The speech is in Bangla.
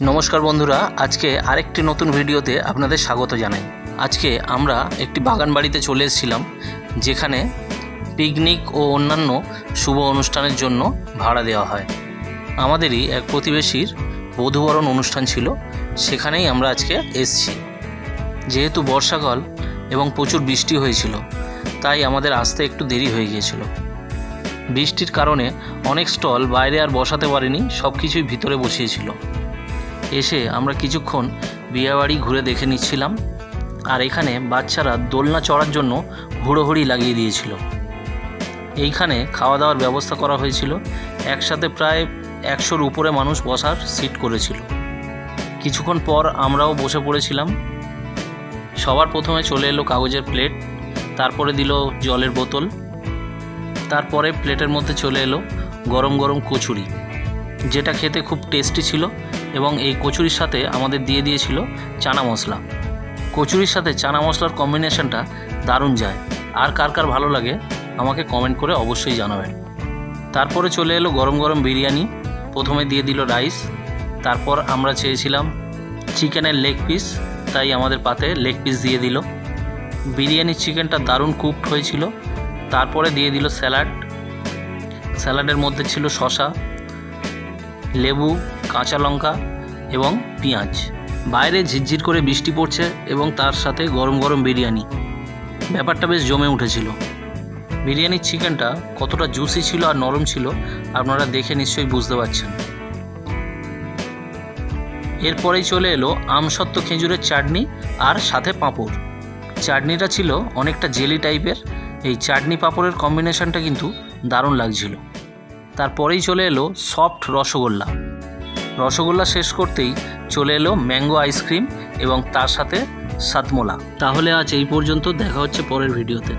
নমস্কার বন্ধুরা, আজকে আরেকটি নতুন ভিডিওতে আপনাদের স্বাগত জানাই। আজকে আমরা একটি বাগান বাড়িতে চলে এসেছিলাম, যেখানে পিকনিক ও অন্যান্য শুভ অনুষ্ঠানের জন্য ভাড়া দেওয়া হয়। আমাদেরই এক প্রতিবেশীর বধূবরণ অনুষ্ঠান ছিল, সেখানেই আমরা আজকে এসেছি। যেহেতু বর্ষাকাল এবং প্রচুর বৃষ্টি হয়েছিল, তাই আমাদের আসতে একটু দেরি হয়ে গিয়েছিল। বৃষ্টির কারণে অনেক স্টল বাইরে আর বসাতে পারিনি সব কিছুই ভিতরে বসিয়েছিল। এসে আমরা কিছুক্ষণ বিয়েবাড়ি ঘুরে দেখে নিচ্ছিলাম, আর এখানে বাচ্চারা দোলনা চড়ার জন্য হুড়োহুড়ি লাগিয়ে দিয়েছিল। এইখানে খাওয়া দাওয়ার ব্যবস্থা করা হয়েছিল, একসাথে প্রায় একশোর উপরে মানুষ বসার সিট করেছিল। কিছুক্ষণ পর আমরাও বসে পড়েছিলাম। সবার প্রথমে চলে এলো কাগজের প্লেট, তারপরে দিল জলের বোতল, তারপরে প্লেটের মধ্যে চলে এলো গরম গরম কচুরি। যেটা খেতে খুব টেস্টি ছিল এবং এই কচুরির সাথে আমাদের দিয়ে দিয়েছিল চানা মশলা। কচুরির সাথে চানা মশলার কম্বিনেশনটা দারুণ যায়। আর কার কার ভালো লাগে, আমাকে কমেন্ট করে অবশ্যই জানাবেন। তারপরে চলে এলো গরম গরম বিরিয়ানি। প্রথমে দিয়ে দিল রাইস তারপর আমরা চেয়েছিলাম চিকেনের লেগ পিস তাই আমাদের পাতে লেগ পিস দিয়ে দিল। বিরিয়ানির চিকেনটা দারুণ কুকড হয়েছিল। তারপরে দিয়ে দিল স্যালাড স্যালাডের মধ্যে ছিল শশা লেবু, কাঁচা লঙ্কা এবং পেঁয়াজ। বাইরে ঝিরঝির করে বৃষ্টি পড়ছে এবং তার সাথে গরম গরম বিরিয়ানি। ব্যাপারটা বেশ জমে উঠেছিল। বিরিয়ানির চিকেনটা কতটা জুসি ছিল আর নরম ছিল, আপনারা দেখে নিশ্চয়ই বুঝতে পারছেন। এরপরেই চলে এলো আমসত্ত্ব খেজুরের চাটনি আর সাথে পাঁপড়। চাটনিটা ছিল অনেকটা জেলি টাইপের। এই চাটনি পাঁপড়ের কম্বিনেশনটা কিন্তু দারুণ লাগছিল। তারপরেই চলে এলো সফট রসগোল্লা। রসগোল্লা শেষ করতেই চলে এলো ম্যাঙ্গো আইসক্রিম এবং তার সাথে সাতমোলা। তাহলে আজ এই পর্যন্ত দেখা হচ্ছে পরের ভিডিওতে।